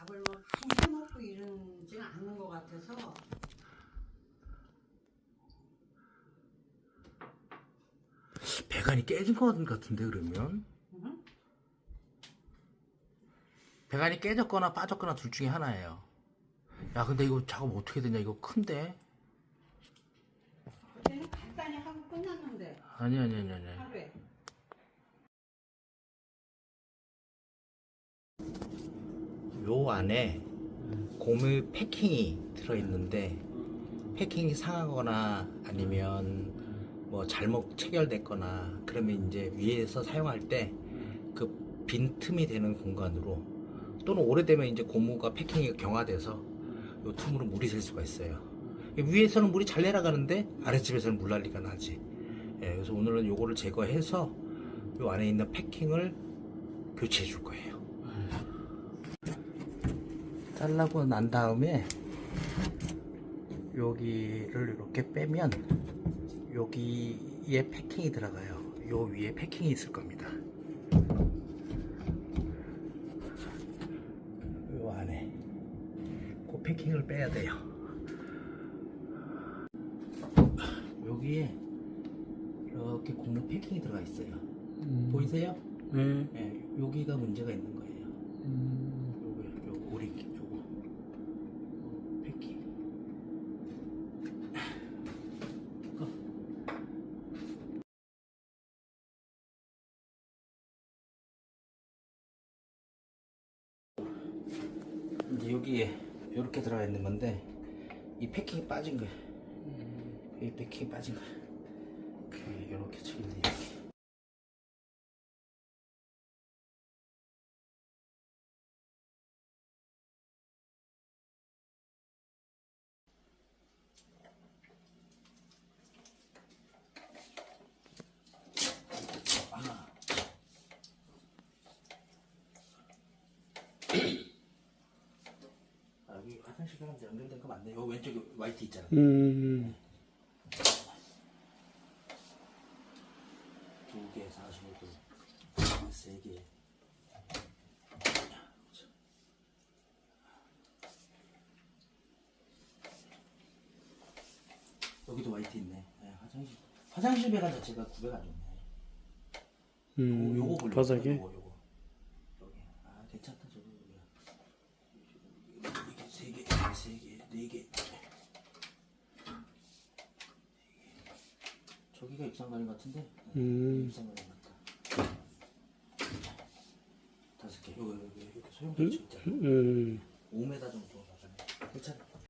밥을 뭐 많이 해먹고 이러지는 않는 것 같아서 배관이 깨진 것 같은데 그러면 응? 배관이 깨졌거나 빠졌거나 둘 중에 하나예요. 야 근데 이거 작업 어떻게 되냐 이거 큰데? 그때는 간단히 하고 끝났는데 아니 아니 아니 아니. 하루에 요 안에 고무 패킹이 들어있는데 패킹이 상하거나 아니면 뭐 잘못 체결됐거나 그러면 이제 위에서 사용할 때 그 빈틈이 되는 공간으로 또는 오래되면 이제 고무가 패킹이 경화돼서 요 틈으로 물이 셀 수가 있어요. 위에서는 물이 잘 내려가는데 아랫집에서는 물난리가 나지. 예, 그래서 오늘은 요거를 제거해서 요 안에 있는 패킹을 교체해 줄 거예요. 잘라고 난 다음에 여기를 이렇게 빼면 여기에 패킹이 들어가요. 요 위에 패킹이 있을 겁니다. 요 안에 그 패킹을 빼야 돼요. 여기에 이렇게 고무 패킹이 들어가 있어요. 보이세요? 네. 예, 여기가 문제가 있는 거예요. 음, 요거 요거 오리 요거 요 패킹 꺼. 이제 여기에 이렇게 들어가 있는 건데 이 패킹이 빠진 거야. 이 패킹이 빠진 거야. 이렇게 여기 화장실이랑 연결된 거 맞네. 요 왼쪽에 화이트 있잖아. 음, 두 개, 45도. 세 개. 여기도 화이트 있네. 네, 화장실. 화장실 배관 자체가 구배가 안 좋네. 음, 요거 걸려. 바닥에? 요거, 요거. 여기. 아, 괜찮다, 저거. 이게 세 개, 네 개. 저기가 입상관인 같은데? 음, 입상관인 같다. 다섯 개. 여기, 여기, 이렇게 진짜. 음, 5m 정도 나가네. 괜찮아.